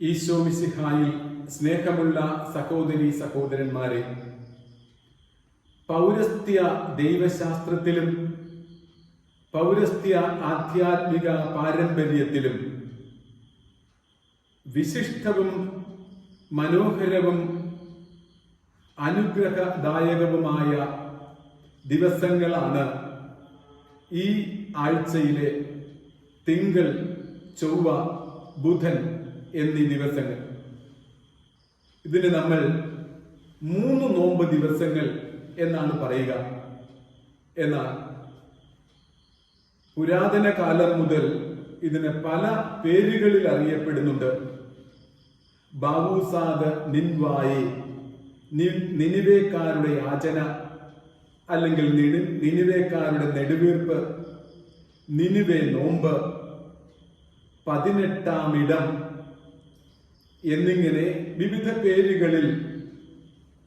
ഈശോ മിശിഹായിൽ സ്നേഹമുള്ള സഹോദരി സഹോദരന്മാരെ പൗരസ്ത്യ ദൈവശാസ്ത്രത്തിലും പൗരസ്ത്യ ആധ്യാത്മിക പാരമ്പര്യത്തിലും വിശിഷ്ടവും മനോഹരവും അനുഗ്രഹദായകവുമായ ദിവസങ്ങളാണ് ഈ ആഴ്ചയിലെ തിങ്കൾ ചൊവ്വ ബുധൻ എന്നീ ദിവസങ്ങൾ. ഇതിന് നമ്മൾ മൂന്ന് നോമ്പ് ദിവസങ്ങൾ എന്നാണ് പറയുക. എന്നാൽ പുരാതന കാലം മുതൽ ഇതിന് പല പേരുകളിൽ അറിയപ്പെടുന്നുണ്ട്. ബാബുസാദ് നിൻവായി നിനിവേക്കാരുടെ യാചന അല്ലെങ്കിൽ നിനി- നിനിവേക്കാരുടെ നെടുവീർപ്പ് നിനിവേ നോമ്പ് പതിനെട്ടാം ഇടം എന്നിങ്ങനെ വിവിധ പേരുകളിൽ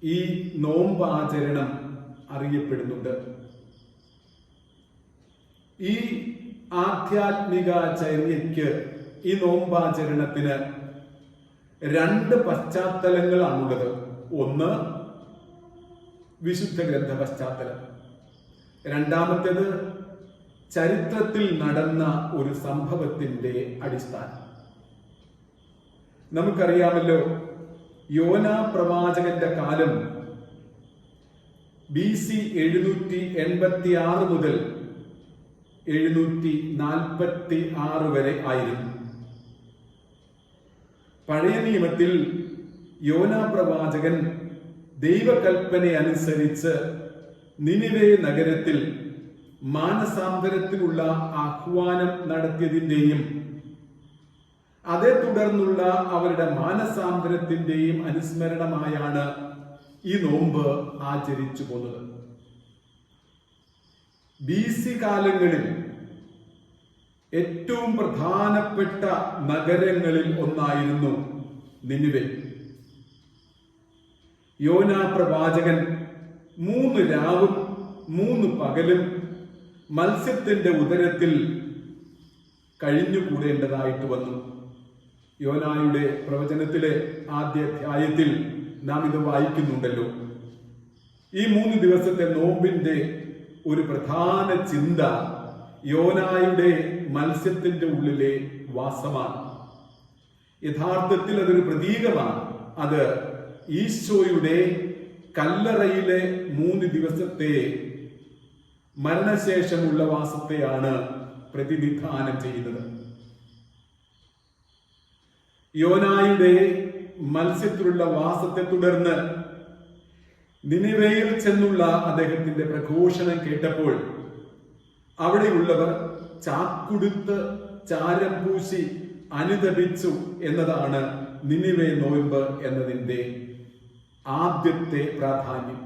ഈ നോമ്പാചരണം അറിയപ്പെടുന്നുണ്ട്. ഈ ആധ്യാത്മിക ചര്യയ്ക്ക് ഈ നോമ്പാചരണത്തിന് രണ്ട് പശ്ചാത്തലങ്ങളാണുള്ളത്. ഒന്ന് വിശുദ്ധ ഗ്രന്ഥ പശ്ചാത്തലം. രണ്ടാമത്തേത് ചരിത്രത്തിൽ നടന്ന ഒരു സംഭവത്തിന്റെ അടിസ്ഥാനം. നമുക്കറിയാമല്ലോ യോന പ്രവാചകന്റെ കാലം ബി സി എഴുന്നൂറ്റി എൺപത്തി ആറ് മുതൽ എഴുന്നൂറ്റി നാൽപ്പത്തി ആറ് വരെ ആയിരുന്നു. പഴയ നിയമത്തിൽ യോന പ്രവാചകൻ ദൈവകൽപ്പന അനുസരിച്ച് നിനിവേ നഗരത്തിൽ മാനസാന്തരത്തിനുള്ള ആഹ്വാനം നടത്തിയതിന്റെയും അതേ തുടർന്നുള്ള അവരുടെ മാനസാന്തരത്തിന്റെയും അനുസ്മരണമായാണ് ഈ നോമ്പ് ആചരിച്ചു പോകുന്നത്. ബി സി കാലങ്ങളിൽ ഏറ്റവും പ്രധാനപ്പെട്ട നഗരങ്ങളിൽ ഒന്നായിരുന്നു നിനിവെ. യോനാ പ്രവാചകൻ മൂന്ന് രാവും മൂന്ന് പകലും മത്സ്യത്തിന്റെ ഉദരത്തിൽ കഴിഞ്ഞുകൂടേണ്ടതായിട്ട് വന്നു. യോനായുടെ പ്രവചനത്തിലെ ആദ്യ അധ്യായത്തിൽ നാം ഇത് വായിക്കുന്നുണ്ടല്ലോ. ഈ മൂന്ന് ദിവസത്തെ നോമ്പിന്റെ ഒരു പ്രധാന ചിന്ത യോനായുടെ മത്സ്യത്തിന്റെ ഉള്ളിലെ വാസമാണ്. യഥാർത്ഥത്തിൽ അതൊരു പ്രതീകമാണ്. അത് ഈശോയുടെ കല്ലറയിലെ മൂന്ന് ദിവസത്തെ മരണശേഷമുള്ള വാസത്തെയാണ് പ്രതിനിധാനം ചെയ്യുന്നത്. യോനായുടെ മത്സ്യത്തിലുള്ള വാസത്തെ തുടർന്ന് നിനിവയിൽ ചെന്നുള്ള അദ്ദേഹത്തിന്റെ പ്രഘോഷണം കേട്ടപ്പോൾ അവിടെയുള്ളവർ ചാക്കുടുത്ത് ചാരം പൂശി അനുദപിച്ചു എന്നതാണ് നിനിവേ നോയമ്പ് എന്നതിന്റെ ആദ്യത്തെ പ്രാധാന്യം.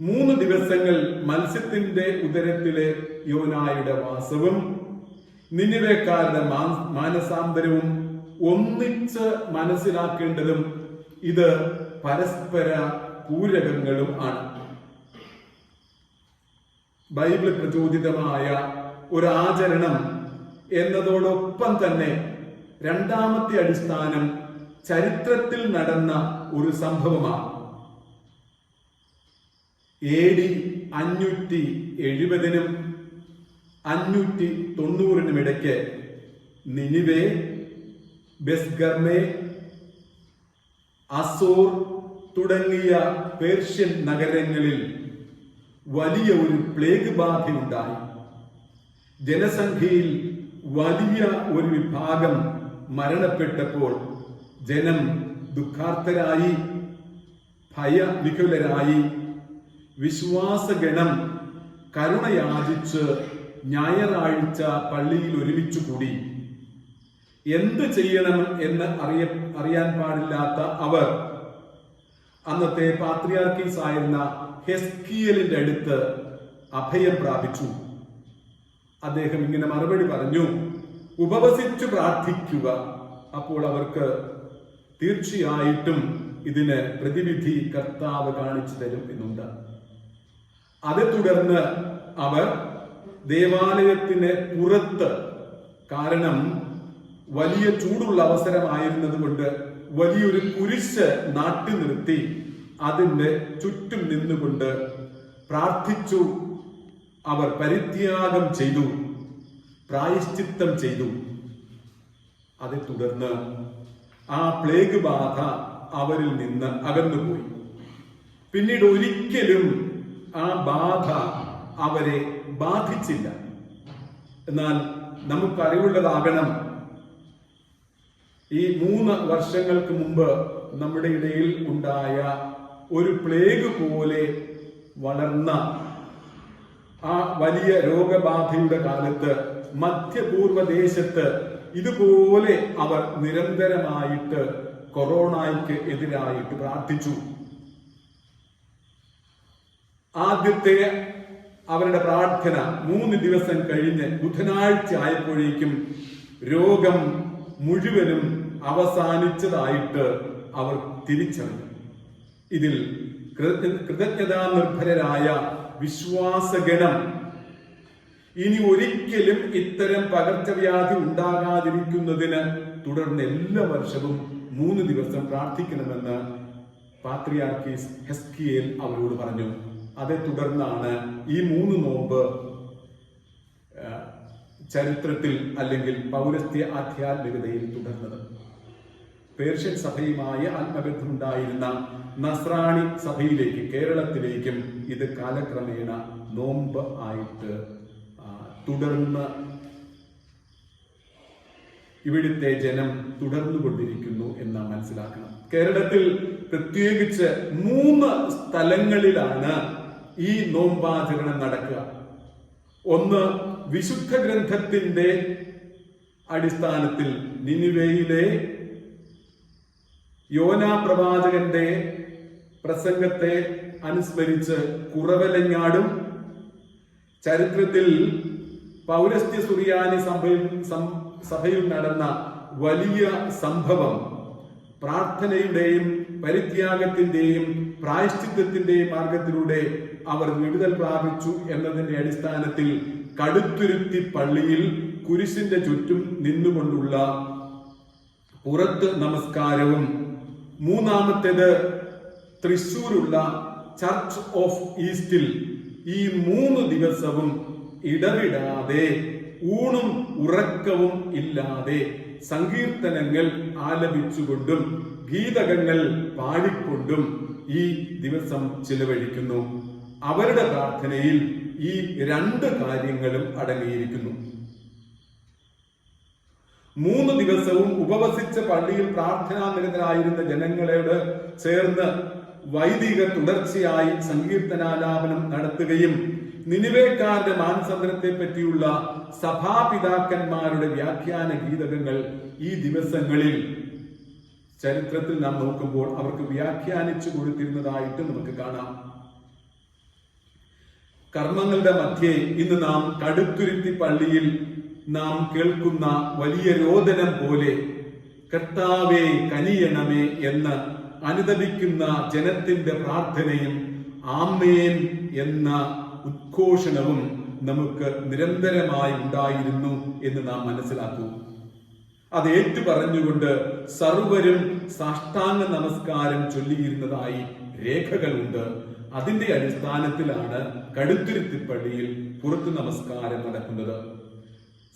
മൂന്ന് ദിവസങ്ങൾ മത്സ്യത്തിന്റെ ഉദരത്തിലെ യോനായുടെ വാസവും നിനിവേക്കാരുടെ മാ- മാനസാന്തരവും ഒന്നിച്ച് മനസ്സിലാക്കേണ്ടതും ഇത് പരസ്പര പൂരകങ്ങളും ആണ്. ബൈബിൾ പ്രചോദിതമായ ഒരു ആചരണം എന്നതോടൊപ്പം തന്നെ രണ്ടാമത്തെ അടിസ്ഥാനം ചരിത്രത്തിൽ നടന്ന ഒരു സംഭവമാണ്. എ ഡി അഞ്ഞൂറ്റി എഴുപതിനും അഞ്ഞൂറ്റി തൊണ്ണൂറിനും ഇടയ്ക്ക് നിനിവേ ബെസ്ഗർമേ അസോർ തുടങ്ങിയ പേർഷ്യൻ നഗരങ്ങളിൽ വലിയ ഒരു പ്ലേഗ് ബാധയുണ്ടായി ജനസംഖ്യയിൽ വലിയ ഒരു വിഭാഗം മരണപ്പെട്ടപ്പോൾ ജനം ദുഃഖാർത്ഥരായി ഭയവിഹുലരായി. വിശ്വാസഗണം കരുണയാചിച്ച് ഞായറാഴ്ച പള്ളിയിൽ ഒരുമിച്ചു കൂടി. എന്ത് ചെയ്യണം എന്ന് അറിയ അറിയാൻ പാടില്ലാത്ത അവർ. അന്നത്തെ പാത്രിയാർക്കീസ് ആയിരുന്ന ഹെസ്കിയലിന്റെ അടുത്ത് അഭയം പ്രാപിച്ചു. അദ്ദേഹം ഇങ്ങനെ മറുപടി പറഞ്ഞു ഉപവസിച്ചു പ്രാർത്ഥിക്കുക. അപ്പോൾ അവർക്ക് തീർച്ചയായിട്ടും ഇതിന് പ്രതിവിധി കർത്താവ് കാണിച്ചു തരും എന്നുണ്ട്. അതേ തുടർന്ന് അവർ ദേവാലയത്തിന് പുറത്ത് കാരണം വലിയ ചൂടുള്ള അവസരമായിരുന്നത് കൊണ്ട് വലിയൊരു കുരിശ് നാട്ടി നിർത്തി അതിന്റെ ചുറ്റും നിന്നുകൊണ്ട് പ്രാർത്ഥിച്ചു. അവർ പരിത്യാഗം ചെയ്തു. പ്രായശ്ചിത്തം ചെയ്തു. അതേ തുടർന്ന് ആ പ്ലേഗ് ബാധ അവരിൽ നിന്ന് അകന്നുപോയി. പിന്നീട് ഒരിക്കലും ആ ബാധ അവരെ ബാധിച്ചില്ല. എന്നാൽ നമുക്ക് അറിവുള്ളതാകണം ഈ മൂന്ന് വർഷങ്ങൾക്ക് മുമ്പ് നമ്മുടെ ഇടയിൽ ഉണ്ടായ ഒരു പ്ലേഗ് പോലെ വളർന്ന ആ വലിയ രോഗബാധയുടെ കാലത്ത് മധ്യപൂർവ ദേശത്ത് ഇതുപോലെ അവർ നിരന്തരമായിട്ട് കൊറോണയ്ക്ക് എതിരായിട്ട് പ്രാർത്ഥിച്ചു. ആദ്യത്തെ അവരുടെ പ്രാർത്ഥന മൂന്ന് ദിവസം കഴിഞ്ഞ് ബുധനാഴ്ച ആയപ്പോഴേക്കും രോഗം മുഴുവനും അവസാനിച്ചതായിട്ട് അവർ തിരിച്ചറിഞ്ഞു. ഇതിൽ കൃത- കൃതജ്ഞതാ നിർഭരരായ വിശ്വാസഗണം. ഇനി ഒരിക്കലും ഇത്തരം പകർച്ചവ്യാധി ഉണ്ടാകാതിരിക്കുന്നതിന് തുടർന്ന് എല്ലാ വർഷവും മൂന്ന് ദിവസം പ്രാർത്ഥിക്കണമെന്ന് പാത്രിയാർക്കീസ് ഹെസ്കിയേൽ അവരോട് പറഞ്ഞു. അതേ തുടർന്നാണ് ഈ മൂന്ന് നോമ്പ് ചരിത്രത്തിൽ അല്ലെങ്കിൽ പൗരസ്ത്യ ആധ്യാത്മികതയിൽ തുടർന്നത്. പേർഷ്യൻ സഭയുമായി ആത്മബന്ധമുണ്ടായിരുന്ന നസ്രാണി സഭയിലേക്ക് കേരളത്തിലേക്കും ഇത് കാലക്രമേണ നോമ്പ് ആയിട്ട് തുടർന്ന് ഇവിടുത്തെ ജനം തുടർന്നുകൊണ്ടിരിക്കുന്നു എന്ന് മനസ്സിലാക്കണം. കേരളത്തിൽ പ്രത്യേകിച്ച് മൂന്ന് സ്ഥലങ്ങളിലാണ് ഈ നോമ്പാചരണം നടക്കുക. ഒന്ന് വിശുദ്ധ ഗ്രന്ഥത്തിന്റെ അടിസ്ഥാനത്തിൽ നിനിവയിലെ യോനാ പ്രവാചകന്റെ പ്രസംഗത്തെ അനുസ്മരിച്ച് കുറവലങ്ങാടും ചരിത്രത്തിൽ പൗരസ്ത്യ സുറിയാനി സഭയിൽ സഭയിൽ നടന്ന വലിയ സംഭവം പ്രാർത്ഥനയുടെയും പരിത്യാഗത്തിന്റെയും പ്രായശ്ചിത്തത്തിന്റെയും മാർഗത്തിലൂടെ അവർ വിടുതൽ പ്രാപിച്ചു എന്നതിന്റെ അടിസ്ഥാനത്തിൽ കടുത്തുരുത്തി പള്ളിയിൽ കുരിശിന്റെ ചുറ്റും നിന്നുകൊണ്ടുള്ള പുറത്ത് നമസ്കാരവും. മൂന്നാമത്തേത് തൃശൂരുള്ള ചർച്ച് ഓഫ് ഈസ്റ്റിൽ ഈ മൂന്ന് ദിവസവും ഇടവിടാതെ ഊണും ഉറക്കവും ഇല്ലാതെ സങ്കീർത്തനങ്ങൾ ആലപിച്ചുകൊണ്ടും ഗീതകങ്ങൾ പാടിക്കൊണ്ടും ഈ ദിവസം ചിലവഴിക്കുന്നു. അവരുടെ പ്രാർത്ഥനയിൽ ഈ രണ്ട് കാര്യങ്ങളും അടങ്ങിയിരിക്കുന്നു. മൂന്ന് ദിവസവും ഉപവസിച്ച പള്ളിയിൽ പ്രാർത്ഥനാ നിരതരായിരുന്ന ജനങ്ങളോട് ചേർന്ന് വൈദിക തുടർച്ചയായി സങ്കീർത്തനാലാപനം നടത്തുകയും നിനിവേക്കാരുടെ മാനസന്ദ്രത്തെ പറ്റിയുള്ള സഭാപിതാക്കന്മാരുടെ വ്യാഖ്യാന ഗീതകങ്ങൾ ഈ ദിവസങ്ങളിൽ ചരിത്രത്തിൽ നാം നോക്കുമ്പോൾ അവർക്ക് വ്യാഖ്യാനിച്ചു കൊടുത്തിരുന്നതായിട്ട് നമുക്ക് കാണാം. കർമ്മങ്ങളുടെ മധ്യേ ഇന്ന് നാം കടുത്തുരുത്തി പള്ളിയിൽ നാം കേൾക്കുന്ന വലിയ രോദനം പോലെ കർത്താവേ കനിയണമേ എന്ന് അനുദപിക്കുന്ന ജനത്തിന്റെ പ്രാർത്ഥനയും ആമേൻ എന്ന ഉദ്ഘോഷണവും നമുക്ക് നിരന്തരമായി ഉണ്ടായിരുന്നു എന്ന് നാം മനസ്സിലാക്കൂ അത് ഏറ്റു പറഞ്ഞുകൊണ്ട് സർവരും സാഷ്ടാംഗ നമസ്കാരം ചൊല്ലിയിരുന്നതായി രേഖകളുണ്ട്. അതിന്റെ അടിസ്ഥാനത്തിലാണ് കടുത്തുരുത്തിപ്പള്ളിയിൽ പുറത്തു നമസ്കാരം നടക്കുന്നത്.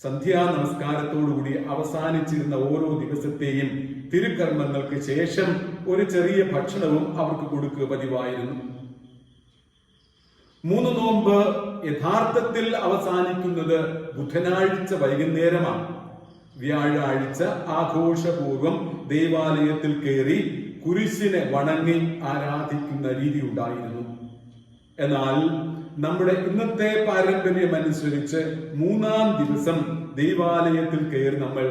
സന്ധ്യാ നമസ്കാരത്തോടുകൂടി അവസാനിച്ചിരുന്ന ഓരോ ദിവസത്തെയും തിരുക്കർമ്മങ്ങൾക്ക് ശേഷം ഒരു ചെറിയ ഭക്ഷണവും അവർക്ക് കൊടുക്കുക പതിവായിരുന്നു. മൂന്ന് നോമ്പ് യഥാർത്ഥത്തിൽ അവസാനിക്കുന്നത് ബുധനാഴ്ച വൈകുന്നേരമാണ്. വ്യാഴാഴ്ച ആഘോഷപൂർവം ദേവാലയത്തിൽ കയറി കുരിശിനെ വണങ്ങി ആരാധിക്കുന്ന രീതി ഉണ്ടായിരുന്നു. എന്നാൽ നമ്മുടെ ഇന്നത്തെ പാരമ്പര്യമനുസരിച്ച് മൂന്നാം ദിവസം ദേവാലയത്തിൽ കയറി നമ്മൾ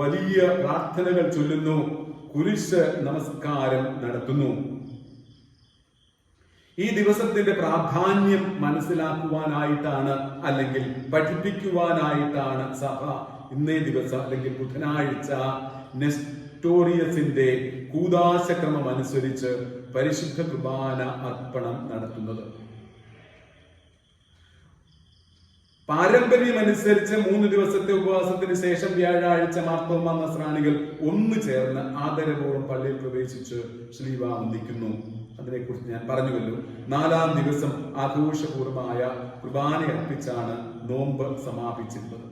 വലിയ പ്രാർത്ഥനകൾ ചൊല്ലുന്നു കുരിശ് നമസ്കാരം നടത്തുന്നു. ഈ ദിവസത്തിന്റെ പ്രാധാന്യം മനസ്സിലാക്കുവാനായിട്ടാണ് അല്ലെങ്കിൽ പഠിപ്പിക്കുവാനായിട്ടാണ് സഭ ഇന്നേ ദിവസം അല്ലെങ്കിൽ ബുധനാഴ്ച നെസ്റ്റോറിയസിന്റെ കൂതാശക്രമം അനുസരിച്ച് പരിശുദ്ധ കുർബാന അർപ്പണം നടത്തുന്നത്. പാരമ്പര്യമനുസരിച്ച് മൂന്ന് ദിവസത്തെ ഉപവാസത്തിന് ശേഷം വ്യാഴാഴ്ച മാർത്തോമ നസ്രാണികൾ ഒന്ന് ചേർന്ന് ആദരപൂർവം പള്ളിയിൽ പ്രവേശിച്ച് ശ്രീവ വന്ദിക്കുന്നു അതിനെക്കുറിച്ച് ഞാൻ പറഞ്ഞുവല്ലോ. നാലാം ദിവസം ആഘോഷപൂർവമായ കുർബാന അർപ്പിച്ചാണ് നോമ്പ് സമാപിച്ചിരുന്നത്.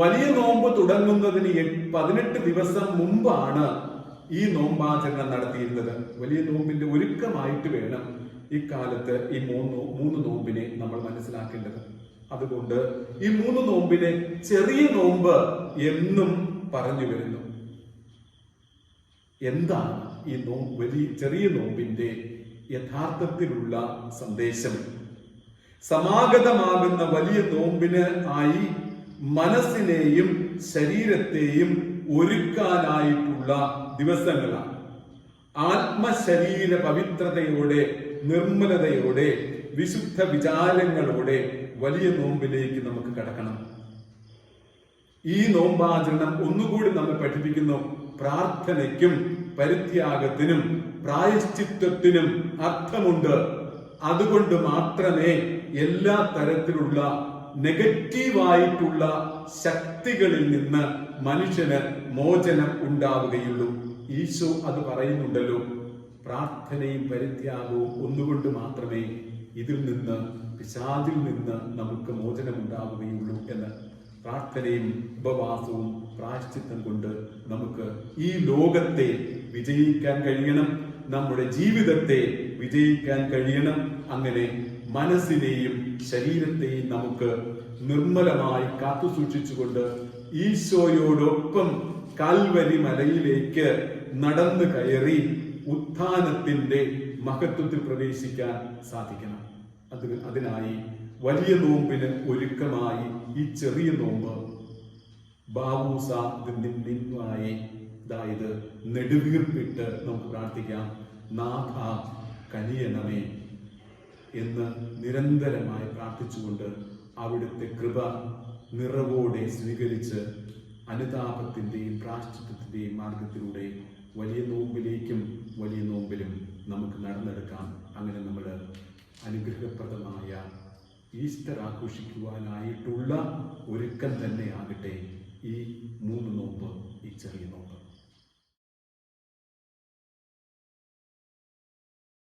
വലിയ നോമ്പ് തുടങ്ങുന്നതിന് പതിനെട്ട് ദിവസം മുമ്പാണ് ഈ നോമ്പാചരണം നടത്തിയിരുന്നത്. വലിയ നോമ്പിന്റെ ഒരുക്കമായിട്ട് വേണം ഇക്കാലത്ത് ഈ മൂന്ന് മൂന്ന് നോമ്പിനെ നമ്മൾ മനസ്സിലാക്കേണ്ടത്. അതുകൊണ്ട് ഈ മൂന്ന് നോമ്പിനെ ചെറിയ നോമ്പ് എന്നും പറഞ്ഞു വരുന്നു. എന്താണ് ഈ നോമ്പ് വലിയ ചെറിയ നോമ്പിന്റെ യഥാർത്ഥത്തിലുള്ള സന്ദേശം? സമാഗതമാകുന്ന വലിയ നോമ്പിന് ആയി മനസ്സിനെയും ശരീരത്തെയും ഒരുക്കാനായിട്ടുള്ള ദിവസങ്ങളാണ്. ആത്മശരീര പവിത്രതയോടെ നിർമ്മലതയോടെ വിശുദ്ധ വിചാരങ്ങളോടെ വലിയ നോമ്പിലേക്ക് നമുക്ക് കടക്കണം. ഈ നോമ്പാചരണം ഒന്നുകൂടി നമ്മെ പഠിപ്പിക്കുന്നു. പ്രാർത്ഥനയ്ക്കും പരിത്യാഗത്തിനും പ്രായശ്ചിത്വത്തിനും അർത്ഥമുണ്ട്. അതുകൊണ്ട് മാത്രമേ എല്ലാ തരത്തിലുള്ള നെഗറ്റീവായിട്ടുള്ള ശക്തികളിൽ നിന്ന് മനുഷ്യന് മോചനം ഉണ്ടാവുകയുള്ളൂ. ഈശോ അത് പറയുന്നുണ്ടല്ലോ പ്രാർത്ഥനയും പരിത്യാഗവും ഒന്നുകൊണ്ട് മാത്രമേ ഇതിൽ നിന്ന് പിശാദിൽ നിന്ന് നമുക്ക് മോചനം ഉണ്ടാവുകയുള്ളൂ എന്ന്. പ്രാർത്ഥനയും ഉപവാസവും പ്രായശ്ചിത്തം കൊണ്ട് നമുക്ക് ഈ ലോകത്തെ വിജയിക്കാൻ കഴിയണം നമ്മുടെ ജീവിതത്തെ വിജയിക്കാൻ കഴിയണം. അങ്ങനെ മനസ്സിനെയും ശരീരത്തെയും നമുക്ക് നിർമ്മലമായി കാത്തു സൂക്ഷിച്ചുകൊണ്ട് ഈശോയോടൊപ്പം കാൽവരി മലയിലേക്ക് നടന്നു കയറി ഉത്ഥാനത്തിന്റെ മഹത്വത്തിൽ പ്രവേശിക്കാൻ സാധിക്കണം. അത് അതിനായി വലിയ നോമ്പിന് ഒരുക്കമായി ഈ ചെറിയ നോമ്പ് ബാബൂസ അതായത് നെടുവീർപ്പിട്ട് നമുക്ക് പ്രാർത്ഥിക്കാം. നാഥ കനിയണമേ എന്ന് നിരന്തരമായി പ്രാർത്ഥിച്ചുകൊണ്ട് അവിടുത്തെ കൃപ നിറവോടെ സ്വീകരിച്ച് അനുതാപത്തിന്റെയും പ്രാശ്ചിത്വത്തിന്റെയും മാർഗത്തിലൂടെ വലിയ നോമ്പിലേക്കും വലിയ നോമ്പിലും നമുക്ക് നടന്നെടുക്കാം. അങ്ങനെ നമ്മൾ അനുഗ്രഹപ്രദമായ ഈസ്റ്റർ ആഘോഷിക്കുവാനായിട്ടുള്ള ഒരുക്കം തന്നെ ആകട്ടെ ഈ മൂന്ന് നോമ്പ് ഈ ചെറിയ നോമ്പ്.